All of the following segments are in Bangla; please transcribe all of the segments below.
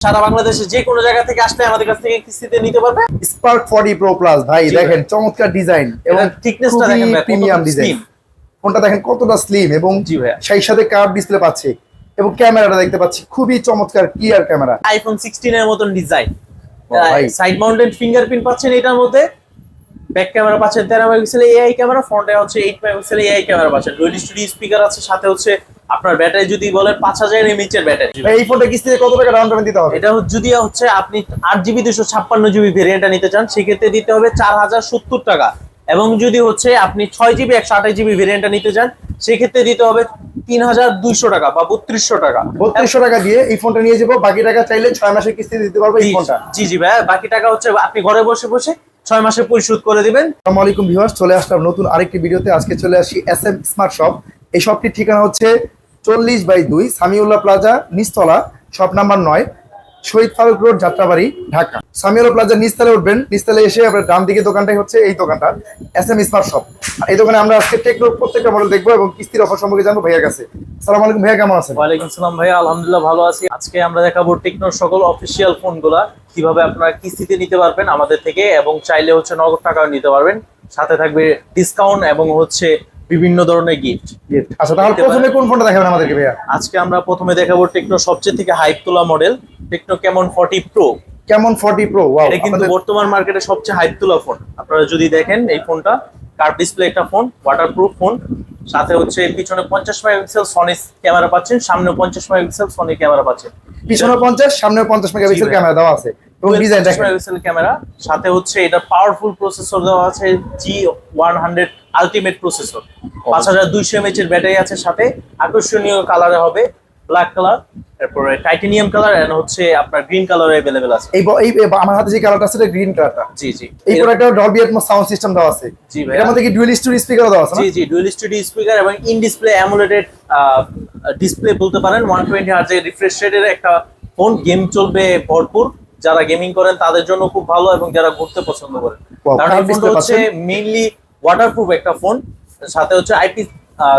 সারা বাংলাদেশে যে কোনো জায়গা থেকে আসলে আমাদের কাছ থেকে কিস্তিতে নিতে পারবে। স্পার্ক 40 প্রো প্লাস ভাই দেখেন চমৎকার ডিজাইন এবং থিকনেসটা দেখেন প্রিমিয়াম ডিজাইন ফোনটা দেখেন কতটা স্লিম এবং। সেই সাথে কার্ভ ডিসপ্লে পাচ্ছে এবং ক্যামেরাটা দেখতে পাচ্ছি খুবই চমৎকার ক্লিয়ার ক্যামেরা আইফোন সিক্সটিন এর মতন ডিজাইন সাইড মাউন্টেড ফিঙ্গারপ্রিন্ট পাচ্ছেন এটার মধ্যে ব্যাক ক্যামেরা পাচ্ছেন তেরো মেগাপিক্সেল এআই ক্যামেরা ফ্রন্টে হচ্ছে এইট মেগাপিক্সেল এআই ক্যামেরা পাচ্ছেন। ডুয়েল স্টুডিও স্পিকার আছে সাথে হচ্ছে আপনার ব্যাটারি যদি বলেন পাঁচ হাজার এমএইচ এর ব্যাটারি। এই ফোনটা কিস্তিতে কত টাকা ডাউন পেমেন্ট দিতে হবে? এটা হচ্ছে- যদি হচ্ছে আপনি আট জিবি দুশো ছাপ্পান্ন জিবি ভেরিয়েন্টটা নিতে চান সেক্ষেত্রে দিতে হবে চার হাজার সত্তর টাকা। এবং যদি হচ্ছে আপনি ছয় জিবি একশো আঠাশ জিবি ভেরিয়েন্টটা নিতে চান সেক্ষেত্রে দিতে হবে তিন হাজার দুইশো টাকা বা বত্রিশশো টাকা। বত্রিশশো টাকা দিয়ে এই ফোনটা নিয়ে যাব। বাকি টাকা চাইলে ছয় মাসের কিস্তি দিতে পারব এই ফোনটা। জি জি ভাই বাকি টাকা হচ্ছে আপনি ঘরে বসে বসে ছয় মাসে পরিশোধ করে দিবেন। আসসালামু আলাইকুম ভিউয়ার্স চলে আসলাম নতুন আরেকটি ভিডিওতে আজকে চলে আসি এস এম স্মার্ট শপ এই শপটির ঠিকানা হচ্ছে চল্লিশ বাই দুই, সামিউল্লাহ প্লাজা নিস্তলা শপ নাম্বার নয়, শহীদ ফারুক রোড, যাত্রাবাড়ি, ঢাকা। সামিউল্লাহ প্লাজা নিচতলে উঠবেন নিচতলে এসে আপনার ডান দিকে দোকানটাই হচ্ছে এই দোকানটা এস এম স্মার্ট শপ এই দোকানে আমরা আজকে টেকনোর প্রত্যেকটা মডেল দেখব এবং কিস্তির অফার সম্পর্কে জানব ভাইয়ার কাছে। সালাম আলাইকুম, ভাইয়া কেমন আছেন? ওয়ালাইকুম সালাম ভাইয়া, আলহামদুলিল্লাহ ভালো আছি। আজকে আমরা দেখাবো টেকনোর সকল অফিসিয়াল ফোনগুলা কীভাবে আপনারা কিস্তিতে নিতে পারবেন আমাদের থেকে এবং চাইলে হচ্ছে নগদ টাকাও নিতে পারবেন। সাথে থাকবে ডিসকাউন্ট এবং হচ্ছে বিভিন্ন ধরনের গিফট আচ্ছা তাহলে প্রথমে কোন ফোনটা দেখাবেন আমাদেরকে ভাইয়া? আজকে আমরা প্রথমে দেখাবো টেকনো সবচেয়ে থেকে হাইপ তোলা model Tecno Camon forty pro Camon forty pro wow এটা কিন্তু বর্তমান মার্কেটে সবচেয়ে হাইপ তোলা ফোন আপনারা যদি দেখেন এই ফোনটা কার্ভ ডিসপ্লে একটা ফোন ওয়াটারপ্রুফ ফোন সাথে হচ্ছে পিছনে পঞ্চাশ মেগাপিক্সেল সনি ক্যামেরা পাচ্ছেন সামনে পঞ্চাশ মেগাপিক্সেল সনি ক্যামেরা পাচ্ছেন। পিছনে পঞ্চাশ সামনে পঞ্চাশ মেগাপিক্সেল ক্যামেরা দেওয়া আছে। এবং ডিজাইন দেখেন। ক্যামেরা সাথে হচ্ছে এটা পাওয়ারফুল প্রসেসর দেওয়া আছে G one hundred ultimate processor পাঁচ হাজার দুইশো এমএচ এর ব্যাটারি আছে সাথে। আকর্ষণীয় কালারে হবে ব্ল্যাক কালার তারপরে টাইটেনিয়াম কালার এন্ড হচ্ছে আপনার গ্রিন কালার অ্যাভেলেবেল আছে। এই এই আমার হাতে যে কালারটা আছে গ্রিন কালারটা জি জি। এই প্রোডাক্টে ডলবি অ্যাটমস সাউন্ড সিস্টেম দেওয়া আছে। জি ভাইয়া। এর মধ্যে কি ডুয়াল স্টোরি স্পিকার দেওয়া আছে জি জি ডুয়েল স্টুডিও স্পিকার এবং ইন ডিসপ্লে অ্যামোলেটেড ডিসপ্লে বলতে পারেন। ওয়ান টোয়েন্টি হার্জের রিফ্রেশ রেটের একটা ফোন গেম চলবে ভরপুর। যারা গেমিং করেন তাদের জন্য খুব ভালো এবং যারা ঘুরতে পছন্দ করেন। কারণ এই ফোনটা হচ্ছে মেইনলি ওয়াটারপ্রুফ একটা ফোন সাথে হচ্ছে আইপি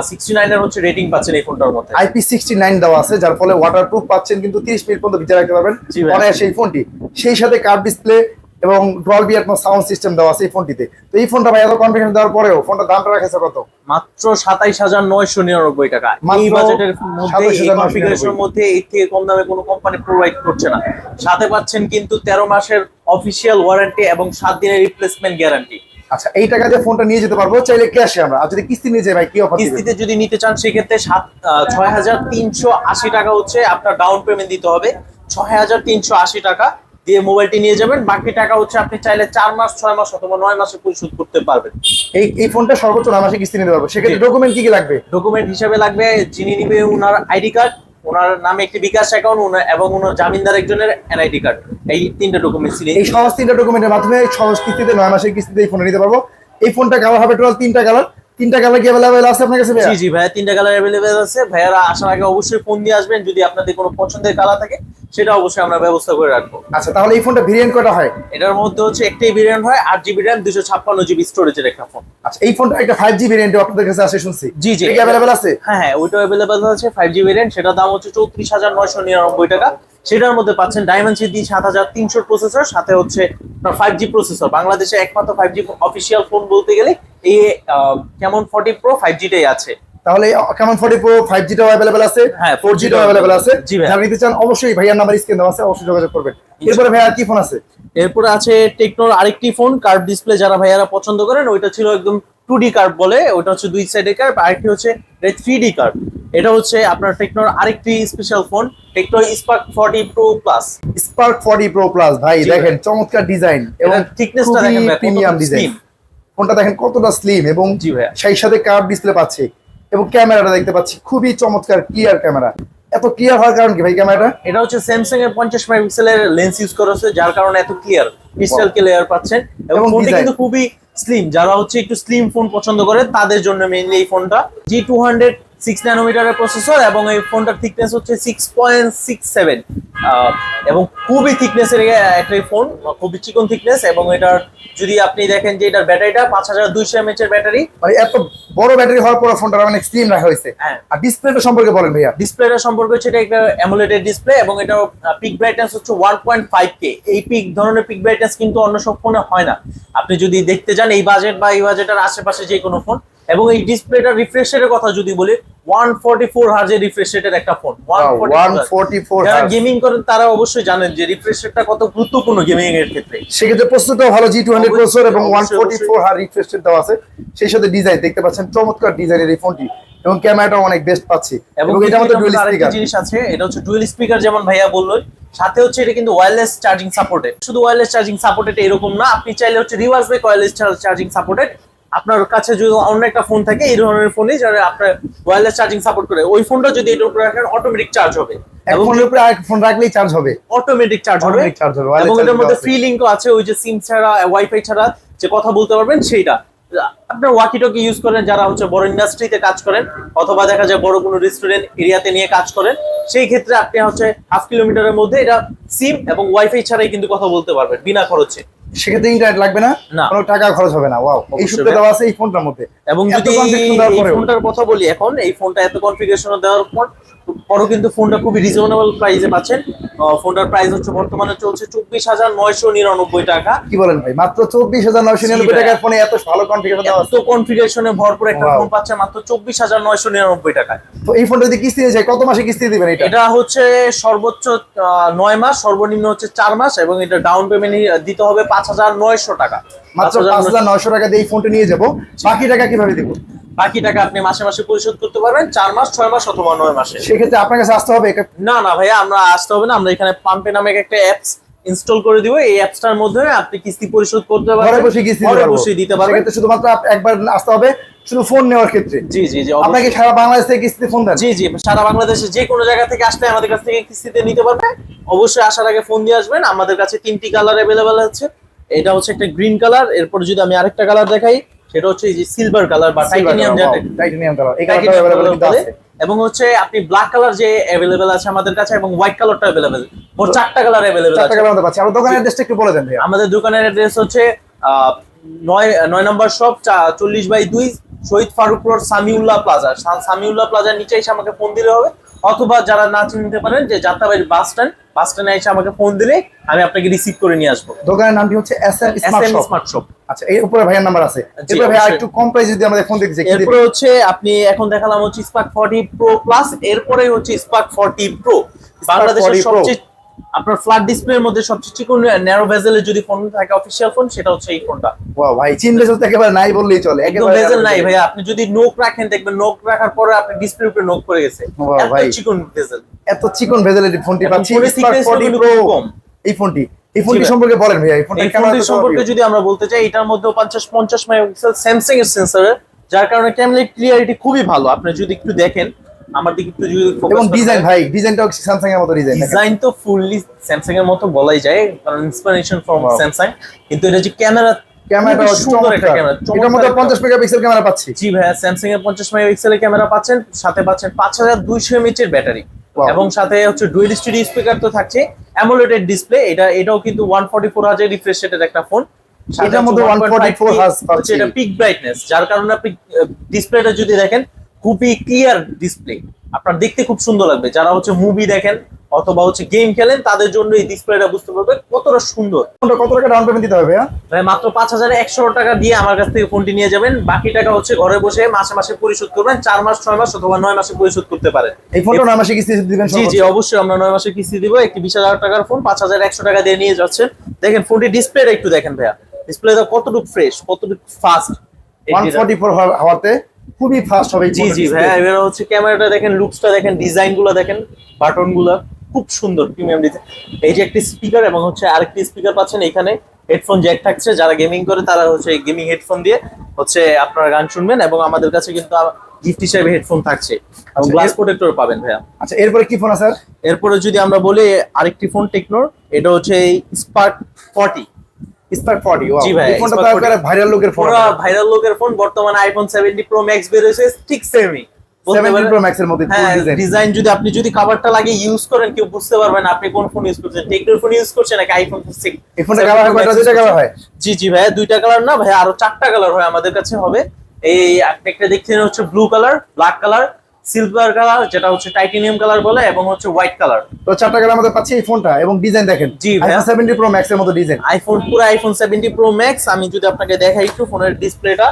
সিক্সটি নাইন এর হচ্ছে রেটিং পাচ্ছেন এই ফোনটার মধ্যে। আইপি সিক্সটি নাইন দেওয়া আছে যার ফলে ওয়াটারপ্রুফ পাচ্ছেন কিন্তু তিরিশ মিনিট পর্যন্ত ভিতরে রাখতে পারবেন। অনায়াসে এই ফোনটি সেই সাথে কার্ভ ডিসপ্লে এবং ডলবি অ্যাটমস সাউন্ড সিস্টেম দেওয়া আছে এই ফোনটিতে তো এই ফোনটা ভাই এত কনফিডেন্স দেওয়ার পরেও ফোনটা দামটা রাখেছে কত? মাত্র সাতাইশ হাজার নয়শো নিরানব্বই টাকা। এই বাজেটের মধ্যে এই কনফিগারেশনের মধ্যে এর থেকে কম দামে কোনো কোম্পানি প্রোভাইড করছে না। সাথে পাচ্ছেন কিন্তু তেরো মাসের অফিসিয়াল ওয়ারেন্টি এবং সাত দিনের রিপ্লেসমেন্ট গ্যারান্টি আচ্ছা এই টাকা দিয়ে ফোনটা নিয়ে যেতে পারব চাইলে ক্যাশে আমরা। আর যদি কিস্তি নিয়ে যাই ভাই কি অফার কিস্তিতে যদি নিতে চান সেক্ষেত্রে সাত ছয় হাজার তিনশো আশি টাকা হচ্ছে আপনার ডাউন পেমেন্ট দিতে হবে। ছয় হাজার তিনশো আশি টাকা দিয়ে মোবাইলটি নিয়ে যাবেন। বাকি টাকা হচ্ছে আপনি চাইলে চার মাস ছয় মাস অথবা নয় মাসে পরিশোধ করতে পারবেন। এই এই ফোনটা সর্বোচ্চ নয় মাসে কিস্তি নিতে পারব। সেক্ষেত্রে। ডকুমেন্ট কি কি লাগবে? ডকুমেন্ট হিসেবে লাগবে যিনি নিবে ওনার আইডি কার্ড ওনার নামে একটি বিকাশ অ্যাকাউন্ট এবং ওনার জামিনদার একজনের এনআইডি কার্ড এই তিনটা ডকুমেন্টস এই সহজ তিনটা ডকুমেন্টের মাধ্যমে সহজ কিস্তিতে নয় মাসের কিস্তিতে এই ফোনটা নিতে পারব। এই ফোনটা কালার হবে টোটাল তিনটা কালার তিনটা কালার কি অ্যাভেলেবেল আছে আপনার কাছে? জি জি ভাইয়া তিনটা কালার অ্যাভেলেবেল আছে। ভাইয়ারা আসার আগে অবশ্যই ফোন দিয়ে আসবেন। যদি আপনাদের কোনো পছন্দের কালার থাকে সেটা অবশ্যই আমরা ব্যবস্থা করে রাখব। আচ্ছা তাহলে এই ফোনটা ভেরিয়েন্ট কটা হয়? এটার মধ্যে হচ্ছে একটাই ভেরিয়েন্ট হয় আট জিবি র্যাম দুশো ছাপ্পান্ন জিবি স্টোরেজের একটা ফোন আচ্ছা এই ফোনটা একটা ফাইভ জি ভেরিয়েন্ট আপনাদের কাছে আছে শুনছি। জি, জি। এটা अवेलेबल আছে? হ্যাঁ হ্যাঁ ওইটা অ্যাভেলেবেল আছে ফাইভ জি ভেরিয়েন্ট সেটা দাম হচ্ছে চৌত্রিশ হাজার নয়শো নিরানব্বই টাকা। সেটার মধ্যে পাচ্ছেন ডায়মন্ড সিডি সাত হাজার তিনশো প্রসেসর সাথে হচ্ছে ফাইভ জি প্রসেসর বাংলাদেশে একমাত্র ফাইভ জি অফিসিয়াল ফোন বলতে গেলে এই কেমন ফর্টি প্রো ফাইভ জিটাই আছে। তাহলে কেমন ফোর্টি প্রো ফাইভ জিটাও অ্যাভেলেবেল আছে হ্যাঁ, ফোর জিটাও অ্যাভেলেবেল আছে। যারা নিতে চান অবশ্যই ভাইয়ার নাম্বার স্ক্রিন দেওয়া আছে অবশ্যই যোগাযোগ করবেন। এরপরে ভাইয়া আর কি ফোন আছে? এরপরে আছে টেকনোর আরেকটি ফোন কার্ভ ডিসপ্লে যারা ভাইয়ারা পছন্দ করেন ওইটা ছিল একদম টু ডি কার্ভ বলে ওটা হচ্ছে দুই সাইডের কার্ভ আরেকটি হচ্ছে থ্রি ডি কার্ভ এটা হচ্ছে আপনার টেকনোর আরেকটি special phone Tecno Spark forty pro plus Spark forty pro plus ভাই দেখেন চমৎকার ডিজাইন এবং thickness-টা দেখেন প্রিমিয়াম ডিজাইন ফোনটা দেখেন কতটা স্লিম এবং। সেই সাথে কার্ভ ডিসপ্লে পাচ্ছে। এবং ক্যামেরাটা দেখতে পাচ্ছি খুবই চমৎকার ক্লিয়ার ক্যামেরা। এত ক্লিয়ার হওয়ার কারণ কি ভাই ক্যামেরাটা? এটা হচ্ছে স্যামসাং এর পঞ্চাশ মেগাপিক্সেলের লেন্স ইউজ করা হচ্ছে যার কারণে এত ক্লিয়ার ক্রিস্টাল ক্লিয়ার পাচ্ছেন। এবং ফোনটা কিন্তু খুবই স্লিম যারা হচ্ছে একটু স্লিম ফোন পছন্দ করে তাদের জন্য মেইনলি এই ফোনটা জি টু হান্ড্রেড সিক্স ন্যানোমিটারের প্রসেসর এবং এই ফোনটার থিকনেস হচ্ছে সিক্স পয়েন্ট সিক্স সেভেন এবং খুবই থিকনেসের একটা ফোন খুবই চিকন থিকনেস এবং এটার যদি আপনি দেখেন যে এটার ব্যাটারিটা পাঁচ হাজার দুইশো এমএচ এর ব্যাটারি। মানে এত বড় ব্যাটারি হওয়ার পর ফোনটা অনেক স্লিম রাখা হয়েছে। হ্যাঁ। আর ডিসপ্লেটা সম্পর্কে বলেন ভাইয়া। ডিসপ্লেটা সম্পর্কে হচ্ছে এটা একটা অ্যামোলেটেড ডিসপ্লে এবং এটা পিক ব্রাইটনেস হচ্ছে ওয়ান পয়েন্ট ফাইভ কে এই পিক ধরনের পিক ব্রাইটনেস কিন্তু অন্য সব ফোনে হয় না। আপনি যদি দেখতে যান এই বাজেট বা এই বাজেটের আশেপাশে যে কোনো ফোন এবং এই ডিসপ্লেটা রিফ্রেশ রেটের কথা যদি বলি ওয়ান ফোর্টি ফোর হার্জের রিফ্রেশ রেটের একটা ফোন ওয়ান ফোর্টি ফোর যারা গেমিং করেন তারা অবশ্যই জানেন যে রিফ্রেশ রেটটা কত গুরুত্বপূর্ণ গেমিং এর ক্ষেত্রে। সেক্ষেত্রে প্রস্তুতও ভালো জি টু হান্ড্রেড অবশ্যই, প্রসেসর এবং ওয়ান অবশ্যই, ফোর্টি ফোর হার রিফ্রেশ দেওয়া আছে। সেই সাথে ডিজাইন দেখতে পাচ্ছেন চমৎকার ডিজাইনের এই ফোনটি এবং ক্যামেরাটাও অনেক বেস্ট পাচ্ছি। এবং এটা মধ্যে ডুয়েল স্পিকার জিনিস আছে এটা হচ্ছে ডুয়েল স্পিকার যেমন ভাইয়া বলল। সাথে হচ্ছে এটা কিন্তু ওয়্যারলেস চার্জিং সাপোর্টেড শুধু ওয়্যারলেস চার্জিং সাপোর্টেড এরকম না আপনি চাইলে হচ্ছে রিভার্স ব্রেক ওয়্যারলেস চার্জিং সাপোর্টেড আপনার কাছে যদি অন্য একটা ফোন থাকে এই ধরনের ফোনে যারা আপনার ওয়্যারলেস চার্জিং সাপোর্ট করে ওই ফোনটা যদি এটার উপরে রাখেন অটোমেটিক চার্জ হবে। এবং ফোনের উপরে আরেক ফোন রাখলেই চার্জ হবে। অটোমেটিক চার্জ হবে। Charge হবে, এবং এটার মধ্যে ফ্রি লিঙ্কও আছে ওই যে সিম ছাড়া ওয়াইফাই ছাড়া যে কথা বলতে পারবেন সেইটা। আপনার ওয়াকি টকি ইউজ করেন যারা হচ্ছে বড় ইন্ডাস্ট্রিতে কাজ করেন অথবা দেখা যায় বড় কোনো রেস্টুরেন্ট এরিয়াতে নিয়ে কাজ করেন সেই ক্ষেত্রে আপনি হচ্ছে হাফ কিলোমিটারের মধ্যে এটা সিম এবং ওয়াইফাই ছাড়াই কিন্তু কথা বলতে পারবেন বিনা খরচে। সেক্ষেত্রে ইন্টারনেট লাগবে না। কোনো টাকা খরচ হবে না। ওয়াও এই সুবিধা দেওয়া আছে এই ফোনটার মধ্যে। এবং যদি ফোনটার কথা বলি এখন এই ফোনটা এত কনফিগারেশন দেওয়ার পর পরও কিন্তু ফোনটা খুবই রিজনেবল প্রাইসে পাচ্ছেন। ফোনটার প্রাইস হচ্ছে বর্তমানে চলছে চব্বিশ হাজার নয়শো নিরানব্বই টাকা। কি বলেন ভাই? মাত্র চব্বিশ হাজার নয়শো নিরানব্বই। টাকার ফোনে এত ভালো কনফিগারেশন এত কনফিগারেশনে ভরপুর একটা ফোন পাচ্ছে মাত্র চব্বিশ হাজার নয়শো নিরানব্বই টাকায়। তো এই ফোনটা যদি কিস্তি যায় কত মাসে কিস্তি দিবেন এটা? এটা হচ্ছে সর্বোচ্চ আহ, নয় মাস সর্বনিম্ন হচ্ছে চার মাস এবং এটা ডাউন পেমেন্ট দিতে হবে পাঁচ হাজার নয়শো টাকা। মাত্র 5,900 পাঁচ হাজার নয়শো টাকা দিয়ে এই ফোনটা নিয়ে যাব। বাকি টাকা কীভাবে দিব? বাকি টাকা আপনি মাসে মাসে পরিশোধ করতে পারবেন চার মাস ছয় মাস অথবা নয় মাসে। সেক্ষেত্রে আপনার কাছে আসতে হবে? না না ভাইয়া আমরা আসতে হবে না আমরা এখানে পাম্পে নামে একটা অ্যাপস ইনস্টল করে দিব। এই অ্যাপসটার মধ্যে আপনি কিস্তি পরিশোধ করতে ঘরে পারবেন বসে কিস্তি ঘরে দিতে বসে দিতে পারবেন। সেক্ষেত্রে শুধুমাত্র একবার আসতে হবে শুধু ফোন নেওয়ার ক্ষেত্রে। জি জি জি আপনাকে সারা বাংলাদেশ থেকে কিস্তিতে ফোন দেন। জি জি সারা বাংলাদেশে যে কোনো জায়গা থেকে আসলে আমাদের কাছ থেকে কিস্তিতে নিতে পারবে। অবশ্যই আসার আগে ফোন দিয়ে আসবেন। আমাদের কাছে তিনটি কালার অ্যাভেলেবেল আছে। এটা হচ্ছে একটা গ্রিন কালার এরপর যদি আমি আরেকটা কালার দেখাই সেটা হচ্ছে সিলভার কালার বা টাইটানিয়াম টাইটানিয়াম কালার এই কালারটা কিন্তু আছে। এবং হচ্ছে আপনি ব্ল্যাক কালার যে অ্যাভেলেবেল আছে আমাদের কাছে এবং হোয়াইট কালারটা অ্যাভেলেবেল মোট চারটা কালার অ্যাভেলেবেল চারটা কালার পাচ্ছি। আমার দোকানের অ্যাড্রেসটা একটু বলে দেন ভাইয়া। আমাদের দোকানের অ্যাড্রেস হচ্ছে নয় নয় নম্বর শপ চল্লিশ বাই দুই শহীদ ফারুক রোড সামিউল্লাহ প্লাজা সামিউল্লাহ প্লাজার নিচে এসে আমাকে ফোন দিলে হবে। অথবা যারা না চিনতে পারেন যে যাত্রাবাড়ির বাস স্ট্যান্ড বাস স্ট্যান্ডে এসে আমাকে ফোন দিলে আমি আপনাকে রিসিভ করে নিয়ে আসব। দোকানের নামটি হচ্ছে এস এম স্মার্ট শপ আচ্ছা এর উপরে ভাইয়ের নাম্বার আছে। জি, এরপরে ভাইয়া অবশ্যই। একটু কম প্রাইস যদি আমাদের ফোন দেখতে চাই, এরপরে হচ্ছে আপনি এখন দেখালাম হচ্ছে স্পার্ক ফর্টি প্রো প্লাস এরপরে হচ্ছে স্পার্ক ফর্টি প্রো বাংলাদেশের সবচেয়ে আপনার ফ্ল্যাট ডিসপ্লের মধ্যে সবচেয়ে চিকন ন্যারো ভেজেলের যদি ফোন থাকে অফিসিয়াল ফোন সেটা হচ্ছে এই ফোনটা Wow, ভাই চিন বেজল তো একেবারে নাই বললেই চলে একদম একেবারে ভেজেল নাই ভাইয়া। আপনি যদি নোক রাখেন দেখবেন নোক রাখার পরে আপনি ডিসপ্লের উপরে নোক পড়ে গেছে। এত ভাই। চিকন ভেজেল এত চিকন ভেজেলের ফোনটি পাচ্ছি ফোনের Spark thickness 40 কিন্তু Pro খুব কম। এই ফোনটি এই ফোনটি সম্পর্কে বলেন ভাইয়া এই ফোনটা ক্যামেরা সম্পর্কে? যদি আমরা বলতে চাই এটার মধ্যে পঞ্চাশ পঞ্চাশ মেগাপিক্সেল স্যামসাং এর সেন্সর যার কারণে ক্যামেরা ক্লিয়ারিটি খুবই ভালো। আপনি যদি একটু দেখেন আমার দিকে একটু যদি এবং ডিজাইন ভাই ডিজাইনটাও স্যামসাং এর মতো ডিজাইন ডিজাইন তো ফুললি স্যামসাং এর মতো বলাই যায় কারণ ইন্সপিরেশন ফ্রম স্যামসাং কিন্তু এটা যে ক্যামেরা ক্যামেরাটা সুন্দর একটা ক্যামেরা এটার মধ্যে 50 মেগাপিক্সেল ক্যামেরা পাচ্ছি। জি ভাইয়া স্যামসাং এর পঞ্চাশ মেগাপিক্সেলের ক্যামেরা পাচ্ছেন সাথে পাচ্ছেন পাঁচ হাজার দুইশো এমএচ এর ব্যাটারি এবং সাথে হচ্ছে ডুয়েল স্টুডিও স্পিকার তো থাকছে অ্যামোলেটেড ডিসপ্লে এটা এটাও কিন্তু ওয়ান ফর্টি ফোর হাজার রিফ্রেশ রেটের একটা ফোন এটার মধ্যে 144 হার্জ পাচ্ছি। এটা পিক ব্রাইটনেস যার কারণে আপনি ডিসপ্লেটা যদি দেখেন খুবই ক্লিয়ার ডিসপ্লে আপনার দেখতে খুব সুন্দর লাগবে। যারা হচ্ছে মুভি দেখেন অথবা হচ্ছে গেম খেলেন তাদের জন্য এই ডিসপ্লেটা বুঝতে পারবে কতটা সুন্দর। ফোনটা কত টাকা ডাউন পেমেন্ট দিতে হবে ভাই মাত্র পাঁচ হাজার একশো টাকা দিয়ে আমার কাছ থেকে ফোনটি নিয়ে যাবেন। বাকি টাকা হচ্ছে ঘরে বসে মাসে মাসে পরিশোধ করবেন। চার মাস ছয় মাস অথবা নয় মাসে পরিশোধ করতে পারেন। এই ফোনটা নয় মাসে কিস্তি দিবেন জি জি অবশ্যই আমরা নয় মাসে কিস্তি দিব। একটি বিশ হাজার টাকার ফোন পাঁচ হাজার একশো টাকা দিয়ে নিয়ে যাচ্ছেন। দেখেন ফোনটি ডিসপ্লেটা একটু দেখেন ভাইয়া। ডিসপ্লেটা কতটুকু ফ্রেশ কতটুকু ফাস্ট 144 হাওয়াতে খুবই ফাস্ট হবে জি জি। ভাইয়া এবার হচ্ছে ক্যামেরাটা দেখেন লুকসটা দেখেন ডিজাইনগুলো দেখেন বাটনগুলো খুব সুন্দর প্রিমিয়াম ডিজাইন এই যে একটি স্পিকার এবং হচ্ছে আরেকটি স্পিকার পাচ্ছেন এখানে হেডফোন জ্যাক থাকছে যারা গেমিং করে তারা হচ্ছে গেমিং হেডফোন দিয়ে হচ্ছে আপনারা গান শুনবেন এবং আমাদের কাছে কিন্তু গিফট হিসেবে হেডফোন থাকছে। এবং আচ্ছা, গ্লাস প্রোটেক্টর পাবেন ভাইয়া। আচ্ছা এরপরে কি ফোন আছে স্যার এরপরে যদি আমরা বলি আরেকটি ফোন টেকনোর এটা হচ্ছে স্পার্ক ফর্টি স্পার্ক 40 ওয়াও জি ভাই, ফোনটা তো Spark 40 একেবারে ভাইরাল লুকের ফোন পুরো ভাইরাল লোকের ফোন বর্তমানে আইফোন সেভেন্টি প্রো ম্যাক্স বের হয়েছে ঠিক সেমই বলতে সেভেন্টিন পারেন- প্রো ম্যাক্স এর মধ্যে ডিজাইন যদি আপনি যদি কাভারটা লাগিয়ে ইউজ করেন কেউ বুঝতে পারবেন না আপনি কোন ফোন ইউজ করছেন। টেকনোর ফোন ইউজ করছেন নাকি আইফোন এই ফোনটা কালার হয় কয়টা? দুইটা কালার হয়? জি জি ভাই দুইটা কালার না ভাই আরও চারটা কালার হয় আমাদের কাছে হবে। এই একটা দেখছেন হচ্ছে blue colour black colour silver colour যেটা হচ্ছে টাইটেনিয়াম কালার বলে এবং হচ্ছে হোয়াইট কালার তো চারটা কালার মধ্যে পাচ্ছি এই ফোনটা এবং ডিজাইন দেখেন। জি ভাইয়া। আইফোন সেভেন্টি প্রো ম্যাক্স এর মতো ডিজাইন আইফোন পুরো আইফোন সেভেন্টি প্রো ম্যাক্স আমি যদি আপনাকে দেখাই একটু ফোনের ডিসপ্লেটা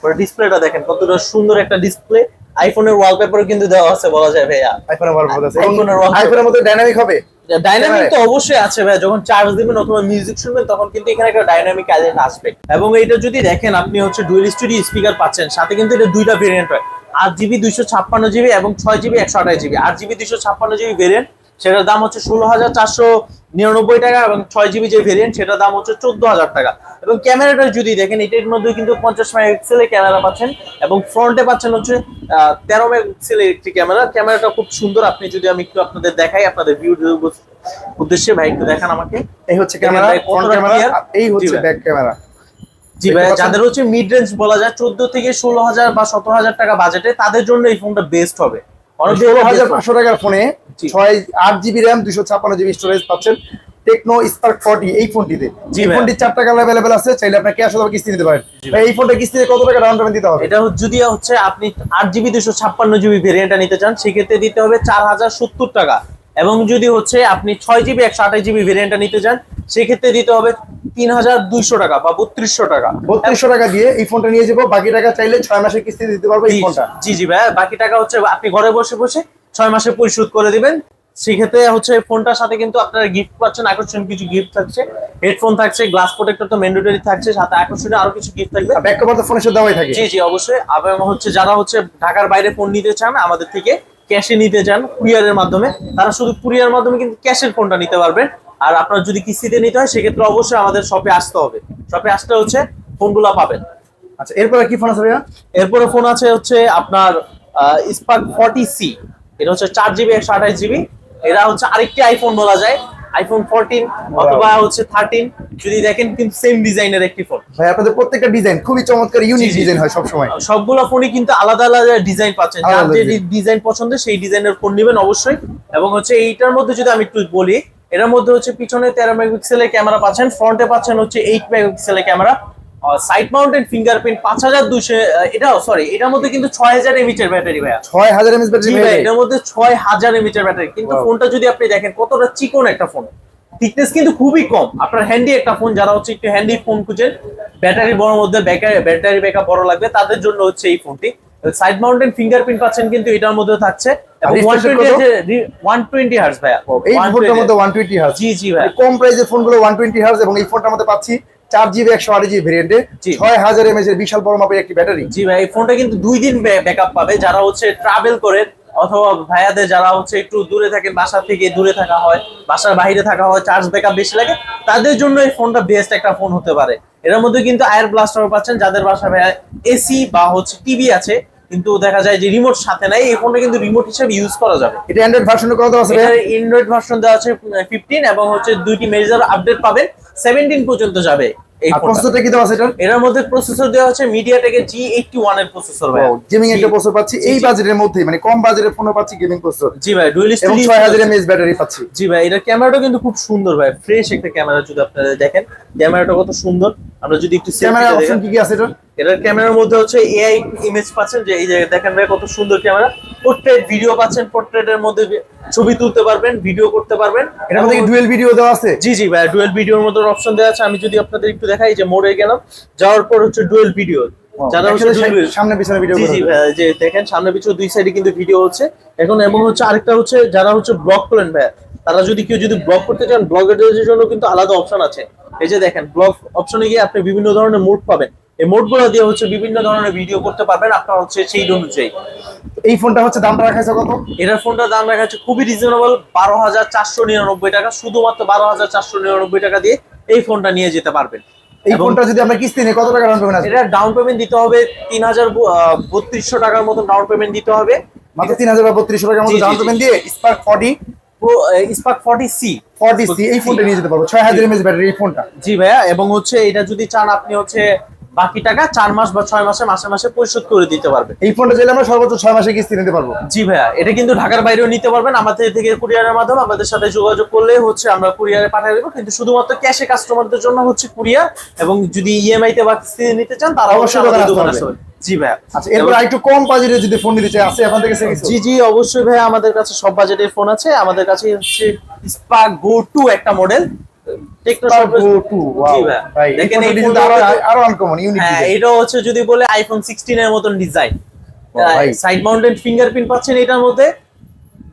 পুরো ডিসপ্লেটা দেখেন কতটা সুন্দর একটা ডিসপ্লে আইফোনের ওয়ালপেপারও কিন্তু দেওয়া আছে বলা যায় ভাইয়া। আইফোনের ভালো আছে। wallpaper। আইফোনের মধ্যে ডাইনামিক হবে? ডাইনামিক তো অবশ্যই আছে ভাই যখন চার্জ দিবেন অথবা মিউজিক শুনবেন তখন কিন্তু এখানে একটা ডাইনামিক আইল্যান্ড আসবে। এবং এটা যদি দেখেন আপনি হচ্ছে ডুয়েল স্টুডিও স্পিকার পাচ্ছেন সাথে কিন্তু এটা দুইটা ভেরিয়েন্ট হয়। আট জিবি দুইশো ছাপ্পান্ন জিবি এবং ছয় জিবি একশো আঠাশ জিবি। আট জিবি দুইশো ছাপ্পান্ন জিবি ভেরিয়েন্ট সেটার দাম হচ্ছে ষোলো হাজার চারশো নিরানব্বই টাকা এবং ছয় জিবি যে ভেরিয়েন্ট সেটার দাম হচ্ছে চোদ্দ হাজার টাকা। এবং ক্যামেরাটা যদি দেখেন এটার মধ্যে কিন্তু পঞ্চাশ মেগাপিক্সেলের ক্যামেরা পাচ্ছেন এবং ফ্রন্টে পাচ্ছেন হচ্ছে তেরো মেগাপিক্সেলের একটি ক্যামেরা ক্যামেরাটা খুব সুন্দর। আপনি যদি আমি একটু আপনাদের দেখাই আপনাদের ভিউ উদ্দেশ্যে ভাই একটু দেখান আমাকে। এই হচ্ছে ক্যামেরা? এই হচ্ছে ব্যাক ক্যামেরা জি ভাই যাদের হচ্ছে মিড রেঞ্জ বলা যায় চোদ্দ থেকে ষোলো হাজার বা সতেরো হাজার টাকা বাজেটে তাদের জন্য এই ফোনটা বেস্ট হবে। অনেক টাকার ফোনে স্টোরেজ পাচ্ছেন। টেকনো স্পার্ক এই ফোনটিতে এই ফোনটি অ্যাভেলেবেল আছে চাইলে ক্যাশ অথবা কিস্তি নিতে পারেন। এই ফোনটা কিস্তিতে কত টাকা ডাউন পেমেন্ট দিতে হবে? এটা হচ্ছে- যদি হচ্ছে আপনি আট জিবি দুশো ছাপ্পান্ন জিবি ভেরিয়েন্টটা নিতে চান সেক্ষেত্রে দিতে হবে চার হাজার সত্তর টাকা। এবং যদি হচ্ছে আপনি ছয় জিবি একশো আঠাশ জিবি ভেরিয়েন্টটা নিতে চান সেক্ষেত্রে দিতে হবে তিন হাজার দুইশো টাকা বা বত্রিশশো টাকা। বত্রিশশো টাকা দিয়ে এই ফোনটা নিয়ে যাব। বাকি টাকা চাইলে ছয় মাসের কিস্তি দিতে পারব এই ফোনটা জি জি ভাই বাকি টাকা হচ্ছে আপনি ঘরে বসে বসে ছয় মাসে পরিশোধ করে দিবেন। সেক্ষেত্রে হচ্ছে ফোনটার সাথে কিন্তু আপনারা গিফট পাচ্ছেন আকর্ষণ কিছু গিফট থাকছে। হেডফোন থাকছে গ্লাস প্রোটেক্টর তো ম্যান্ডেটরি থাকছে সাথে আকর্ষণীয় আরও কিছু গিফট থাকবে। ব্যাক কভার তো ফোনের সাথে দেওয়াই থাকে। জি জি অবশ্যই। এবং হচ্ছে যারা হচ্ছে ঢাকার বাইরে ফোন নিতে চান আমাদের থেকে ক্যাশে নিতে চান কুরিয়ারের মাধ্যমে তারা শুধু কুরিয়ার মাধ্যমে কিন্তু ক্যাশের ফোনটা নিতে পারবেন। আর আপনার যদি কিস্তিতে নিতে হয় সেক্ষেত্রে অবশ্যই আমাদের শপে আসতে হবে। শপে আসতে হচ্ছে ফোনগুলো পাবেন। আচ্ছা এরপরে কি ফোন আছে ভাইয়া? এরপরে ফোন আছে হচ্ছে আপনার স্পার্ক ফর্টি সি এটা হচ্ছে চার জিবি একশো আঠাশ জিবি এরা হচ্ছে আরেকটি আইফোন বলা যায়। আইফোন ফোরটিন অথবা হচ্ছে থার্টিন যদি দেখেন কিন্তু সেম ডিজাইনের একটি ফোন ভাই আপনাদের প্রত্যেকটা ডিজাইন খুবই চমৎকার ইউনিক। ডিজাইন হয় সবসময়। সবগুলো ফোনই কিন্তু আলাদা আলাদা ডিজাইন পাচ্ছেন। যার যে ডিজাইন পছন্দ সেই ডিজাইনের ফোন নেবেন অবশ্যই। এবং হচ্ছে এইটার মধ্যে যদি আমি একটু বলি এটার মধ্যে হচ্ছে পিছনে তেরো মেগাপিক্সেলের ক্যামেরা পাচ্ছেন ফ্রন্টে পাচ্ছেন হচ্ছে এইট মেগাপিক্সেলের ক্যামেরা সাইড মাউন্টেড ফিঙ্গারপ্রিন্ট পাঁচ হাজার দুশো এটাও সরি এটার মধ্যে কিন্তু ছয় হাজার এমএচের ব্যাটারি ভাইয়া। ছয় হাজার এমএস জি ভাই। ব্যাটারি এটার মধ্যে ছয় হাজার এমএচের ব্যাটারি। কিন্তু ফোনটা যদি আপনি দেখেন কতটা চিকন একটা ফোন থিকনেস কিন্তু খুবই কম। আপনার হ্যান্ডি একটা ফোন যারা হচ্ছে একটু হ্যান্ডি ফোন খুঁজেন ব্যাটারি বড় মধ্যে ব্যাটারি ব্যাকআপ বড় লাগবে তাদের জন্য হচ্ছে এই ফোনটি সাইড মাউন্টেন ফিঙ্গারপ্রিন্ট পাচ্ছেন কিন্তু এটার মধ্যে থাকছে। এবং refresh one one twenty hertz ভাইয়া। এই 120 ফোনটার মধ্যে ওয়ান টোয়েন্টি হার্স জি জি ভাই কম প্রাইসের ফোনগুলো ওয়ান টোয়েন্টি হার্স এবং এই ফোনটার মধ্যে পাচ্ছি চার জিবি একশো আট জিবি ভেরিয়েন্টে। ছয় হাজার এমএস এর বিশাল বড় মাপের একটি ব্যাটারি। জি ভাই এই ফোনটা কিন্তু দুই দিন ব্যাকআপ পাবে। যারা হচ্ছে ট্রাভেল করেন অথবা ভাইয়াদের যারা হচ্ছে একটু দূরে থাকেন বাসা থেকে দূরে থাকা হয় বাসার বাইরে থাকা হয় চার্জ ব্যাকআপ বেশি লাগে তাদের জন্য এই ফোনটা বেস্ট একটা ফোন হতে পারে। এর মধ্যে কিন্তু আয়ার ব্লাস্টার পাচ্ছেন যাদের বাসায় ভাইয়া এসি বা হচ্ছে টিভি আছে। কিন্তু দেখা যায় যে রিমোট সাথে নাই এই ফোনটা কিন্তু রিমোট হিসেবে ইউজ করা যাবে। এটা অ্যান্ড্রয়েড ভার্সনে কত আছে? অ্যান্ড্রয়েড ভার্সন দেওয়া আছে ফিফটিন এবং হচ্ছে দুইটি মেজর আপডেট পাবেন। সেভেন্টিন পর্যন্ত যাবে এই প্রসেসরটা কি দেওয়া আছে এটার এটার মধ্যে প্রসেসর দেওয়া মিডিয়াটেকের জি এইটটি ওয়ানের প্রসেসর ভাই গেমিং একটা প্রসেসর পাচ্ছি। এই বাজেটের মধ্যে মানে কম বাজেটের ফোনও পাচ্ছি গেমিং প্রসেসর জি ভাই ডুয়েল ছয় হাজার এমএস ব্যাটারি পাচ্ছি। জি ভাই এটার ক্যামেরাটা কিন্তু খুব সুন্দর ভাই। ফ্রেশ একটা ক্যামেরা যদি আপনারা দেখেন। ক্যামেরাটা কত সুন্দর। আমরা যদি একটু ক্যামেরা অপশন কি কি আছে এটার? এটার ক্যামেরার মধ্যে হচ্ছে এআই ইমেজ পাচ্ছেন। যে এই যে দেখেন ভাই কত সুন্দর ক্যামেরা পোর্ট্রেট ভিডিও পাচ্ছেন। পোর্ট্রেটের মধ্যে ছবি তুলতে পারবেন ভিডিও করতে পারবেন। এটার মধ্যে কি ডুয়েল ভিডিও দেওয়া আছে? জি জি ভাই ডুয়েল ভিডিওর মতো অপশন দেওয়া আছে। আমি যদি আপনাদের একটু দেখাই যে মোড়ে গেলাম যাওয়ার পর হচ্ছে ডুয়েল ভিডিও যারা হচ্ছে একসাথে dual- সামনে পিছনে ভিডিও জি জি যে দেখেন সামনে পিছনে দুই সাইডে কিন্তু ভিডিও হচ্ছে। এখন এবং হচ্ছে আরেকটা হচ্ছে যারা হচ্ছে ব্লগ করেন ভাই তারা যদি কেউ যদি ব্লগ করতে চান ব্লগের জন্য কিন্তু আলাদা অপশন আছে। এই যে দেখেন ব্লগ অপশনে গিয়ে আপনি বিভিন্ন ধরনের মোড পাবেন। এই মোডগুলো দিয়ে হচ্ছে বিভিন্ন ধরনের ভিডিও করতে পারবেন আপনার হচ্ছে সেই অনুযায়ী। এই ফোনটা হচ্ছে দামটা রাখা আছে কত? এটার ফোনটার দাম রাখা হচ্ছে খুবই রিজনেবল বারো হাজার চারশো নিরানব্বই টাকা। শুধুমাত্র বারো হাজার চারশো নিরানব্বই টাকা দিয়ে এই ফোনটা নিয়ে যেতে পারবেন। এই ফোনটা যদি আমরা কিস্তি নিয়ে কত টাকা ডাউন পেমেন্ট এটা ডাউন পেমেন্ট দিতে হবে তিন হাজার বত্রিশশো টাকার মতন ডাউন পেমেন্ট দিতে হবে। মাত্র তিন হাজার বা বত্রিশশো টাকার মতো ডাউন পেমেন্ট দিয়ে Spark forty Pro Spark forty C forty C এই ফোনটা নিয়ে যেতে পারব। ছয় হাজার এমএস ব্যাটারি এই ফোনটা। জি ভাইয়া এবং হচ্ছে এটা যদি চান আপনি হচ্ছে বাকি টাকা চার মাস বা ছয় মাসে মাসে মাসে পরিশোধ করে দিতে পারবে এই ফোনটা চাইলে আমরা সর্বোচ্চ ছয় মাসে কিস্তি নিতে পারব। জি ভাইয়া এটা কিন্তু ঢাকার বাইরেও নিতে পারবেন। আমাদের থেকে কুরিয়ারের মাধ্যমে আমাদের সাথে যোগাযোগ করলে হচ্ছে আমরা কুরিয়ারে পাঠিয়ে দেবো। কিন্তু শুধুমাত্র ক্যাশে কাস্টমারদের জন্য হচ্ছে কুরিয়ার এবং যদি ইএমআই তে বা কিস্তি নিতে চান তারা অবশ্যই আমাদের দোকানে জি ভাইয়া। আচ্ছা এরপর একটু কম বাজেটে যদি ফোন নিতে চাই আছে এখন থেকে জি জি অবশ্যই ভাই আমাদের কাছে সব বাজেটের ফোন আছে। আমাদের কাছে হচ্ছে স্পার্ক গো টু একটা model Tecno Spark Go 2, wow, জি ভাই। ভাই, এই দেখেন এই ফোনটা ফোনটা আরও হচ্ছে- আরও আনকমন ইউনিক হ্যাঁ এটা হচ্ছে যদি বলে আইফোন সিক্সটিন এর মতন ডিজাইন সাইড মাউন্টেড ফিঙ্গারপ্রিন্ট পাচ্ছেন এটার মধ্যে।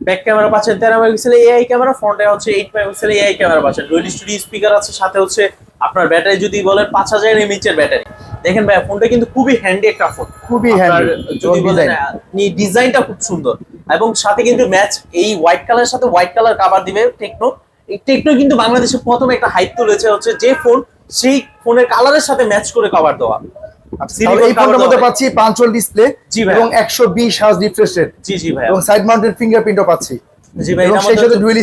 ব্যাক ক্যামেরা পাচ্ছেন তেরো মেগাপিক্সেল এআই ক্যামেরা ফ্রন্টে হচ্ছে এইট মেগাপিক্সেল এআই ক্যামেরা পাচ্ছেন। ডুয়েল স্টুডিও স্পিকার আছে সাথে হচ্ছে আপনার ব্যাটারি যদি বলেন পাঁচ হাজার এমএইচ এর ব্যাটারি দেখেন ভাই ফোনটা কিন্তু খুবই হ্যান্ডি একটা ফোন খুবই হ্যান্ডি ডিজাইনটা খুব সুন্দর। এবং সাথে কিন্তু ম্যাচ এই হোয়াইট কালারের সাথে হোয়াইট কালার কাভার দিবে টেকনো টেকনো কিন্তু বাংলাদেশে প্রথম একটা হাইপ তুলেছে হচ্ছে যে ফোন সেই ফোনের কালারের সাথে ম্যাচ করে কভার দেওয়া। এই ফোনটার মধ্যে পাচ্ছি পাঁচল ডিসপ্লে এবং একশো বিশ হাজ রিফ্রেশ রেট জি জি ভাই এবং সাইড মাউন্টেড ফিঙ্গারপ্রিন্টও পাচ্ছি। জি ভাই এবং এটার সেই সাথে ডুয়েল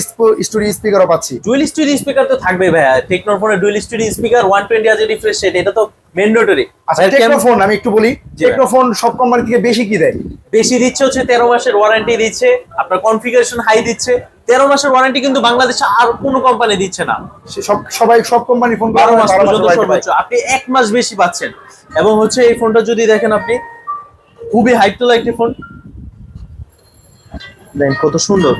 স্টুডিও স্পিকারও পাচ্ছি। ডুয়েল স্টুডিও স্পিকার তো থাকবে টেকনোর ফোনে dual studio speaker refresh rate এটা তো ম্যান্ডেটরি আচ্ছা টেকনো ফোন আমি একটু বলি। টেকনো ফোন সব কোম্পানি থেকে বেশি কি দেয়? বেশি দিচ্ছে হচ্ছে তেরো মাসের ওয়ারেন্টি দিচ্ছে আপনার কনফিগারেশন হাই দিচ্ছে। তেরো মাসের ওয়ারেন্টি কিন্তু বাংলাদেশে আর কোনো কোম্পানি দিচ্ছে না। সবাই সব কোম্পানি ফোন বারো মাস পর্যন্ত সর্বোচ্চ। আপনি এক মাস বেশি পাচ্ছেন। এবং হচ্ছে এই ফোনটা যদি দেখেন আপনি খুবই হাইট তোলা একটি ফোন দেখেন কত সুন্দর।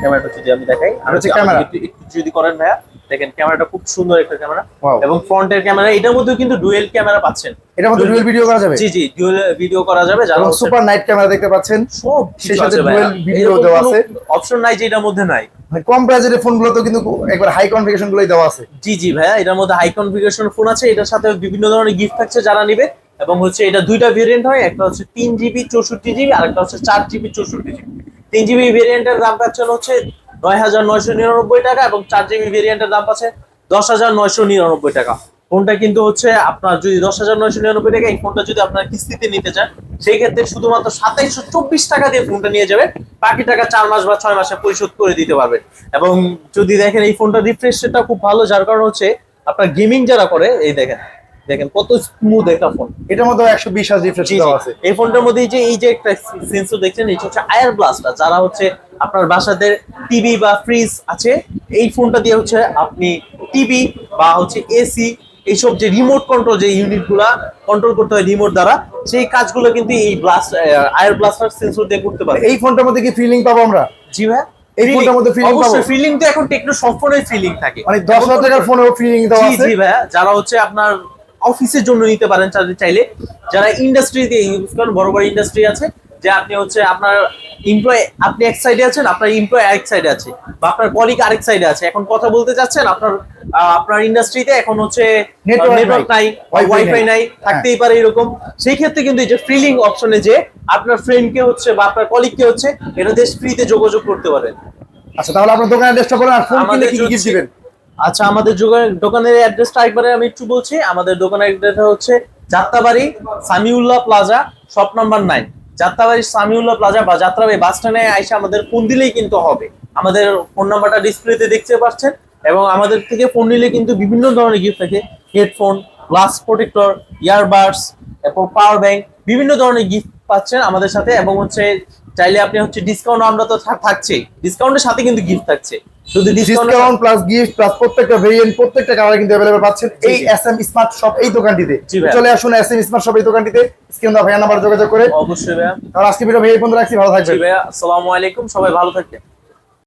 ক্যামেরাটা যদি আমি দেখাই আর হচ্ছে camera। একটু যদি করেন ভাইয়া দেখেন ক্যামেরাটা খুব সুন্দর একটা ক্যামেরা. এবং ফ্রন্টের ক্যামেরা এটার মধ্যেও কিন্তু ডুয়েল ক্যামেরা পাচ্ছেন। এটার মধ্যে ডুয়েল ভিডিও করা যাবে? জি জি ডুয়েল ভিডিও করা যাবে যারা সুপার নাইট ক্যামেরা দেখতে পাচ্ছেন। সব সেই সাথে dual video দেওয়া আছে। অপশন নাই যে এটার মধ্যে নাই। কম প্রাইজের ফোনগুলো তো কিন্তু একবার হাই কনফিগারেশন গুলোই দেওয়া আছে। জি জি ভাইয়া এটার মধ্যে হাই কনফিগারেশন ফোন আছে। এটার সাথে বিভিন্ন ধরনের গিফট থাকছে যারা নিবে। এবং হচ্ছে এটা দুইটা ভেরিয়েন্ট হয়, একটা হচ্ছে তিন জিবি চৌষট্টি জিবি আর একটা হচ্ছে চার জিবি চৌষট্টি জিবি তিন জিবি ভেরিয়েন্টের দাম পাচ্ছেন হচ্ছে নয় হাজার নয়শো নিরানব্বই টাকা এবং চার জিবি ভেরিয়েন্টের দাম পাচ্ছে দশ হাজার নয়শো নিরানব্বই টাকা। ফোনটা কিন্তু হচ্ছে আপনার যদি দশ হাজার নয়শো নিরানব্বই টাকা, এই ফোনটা যদি আপনার কিস্তিতে নিতে চান, সেই ক্ষেত্রে শুধুমাত্র সাতাইশশো চব্বিশ টাকা দিয়ে ফোনটা নিয়ে যাবেন বাকি টাকা চার মাস বা ছয় মাসে পরিশোধ করে দিতে পারবেন এবং যদি দেখেন এই ফোনটা রিফ্রেশ রেটটা খুব ভালো, যার কারণ হচ্ছে আপনার গেমিং যারা করে, এই দেখেন দেখেন কত স্মুথ একটা ফোন এটার মধ্যে একশো বিশ হাজ রিফ্রেশ জি, জি। আছে। এই ফোনটার মধ্যে যে এই যে একটা সেন্সর দেখছেন এটা হচ্ছে আয়ার ব্লাস্টার যারা হচ্ছে আপনার বাসাতে টিভি বা ফ্রিজ আছে এই ফোনটা দিয়ে হচ্ছে আপনি টিভি বা হচ্ছে এসি এইসব যে রিমোট কন্ট্রোল যে ইউনিটগুলা কন্ট্রোল করতে হয় রিমোট দ্বারা সেই কাজগুলো কিন্তু এই ব্লাস্ট আয়ার ব্লাস্টার সেন্সর দিয়ে করতে পারে এই ফোনটার মধ্যে কি ফিলিং পাবো আমরা? জি ভাই। এই ফোনটার মধ্যে অবশ্যই পাবো? ফিলিং তো এখন টেকনো সব ফোনের ফিলিং থাকে। মানে দশ হাজার টাকার ফোনেও ফিলিং দেওয়া জি আছে? জি ভাইয়া যারা হচ্ছে আপনার অফিসের জন্য নিতে পারেন চাইলে- চাইলে। যারা ইন্ডাস্ট্রিতে ইউজ করেন বড় বড় ইন্ডাস্ট্রি আছে যে আপনি হচ্ছে আপনার এমপ্লয় আপনি এক সাইডে আছেন আপনার এমপ্লয় আরেক সাইডে আছে বা আপনার কলিগ আরেক সাইডে আছে। এখন কথা বলতে চাচ্ছেন আপনার আপনার ইন্ডাস্ট্রিতে এখন হচ্ছে নেটওয়ার্ক নাই, ওয়াইফাই নাই। নাই থাকতেই পারে এরকম। সেই ক্ষেত্রে কিন্তু এই যে ফিলিং অপশনে যে আপনার ফ্রেন্ডকে হচ্ছে বা আপনার কলিগকে হচ্ছে এটা দেশ ফ্রিতে যোগাযোগ করতে পারেন। আচ্ছা তাহলে আপনার দোকানের অ্যাড্রেসটা বলেন আর ফোন কিনলে কি কি দিবেন? আচ্ছা আমাদের দোকানের অ্যাড্রেসটা একবারে আমি একটু বলছি। আমাদের দোকানের অ্যাড্রেসটা হচ্ছে Jatrabari Samiullah plaza shop number nine Jatrabari Samiullah plaza বা যাত্রাবাড়ি বাস স্ট্যান্ডে আইসা আমাদের ফোন দিলেই কিন্তু হবে। আমাদের ফোন নাম্বারটা ডিসপ্লেতে দেখতে পাচ্ছেন এবং আমাদের থেকে ফোন নিলে কিন্তু বিভিন্ন ধরনের গিফট থাকে। হেডফোন গ্লাস প্রোটেক্টর ইয়ারবাডস এরপর পাওয়ার ব্যাংক বিভিন্ন ধরনের গিফট পাচ্ছেন আমাদের সাথে এবং হচ্ছে চাইলে আপনি হচ্ছে ডিসকাউন্ট আমরা তো থাক- থাকছেই। ডিসকাউন্টের সাথে কিন্তু গিফট থাকছে। শুধু discount discount plus gift plus প্রত্যেকটা ভেরিয়েন্ট প্রত্যেকটা কালার কিন্তু अवेलेबल পাচ্ছেন জি, এই জি। এস এম স্মার্ট শপ এই দোকানটিতে জি ভাই। চলে আসুন এস এম স্মার্ট শপ এই দোকানটিতে স্ক্রিন দা ভাইয়া নাম্বার যোগাযোগ করে অবশ্যই ভাইয়া আর আজকে ভিডিও ভাই এই পর্যন্ত রাখছি ভালো জি থাকবেন ভাইয়া আসসালামু আলাইকুম সবাই ভালো থাকবেন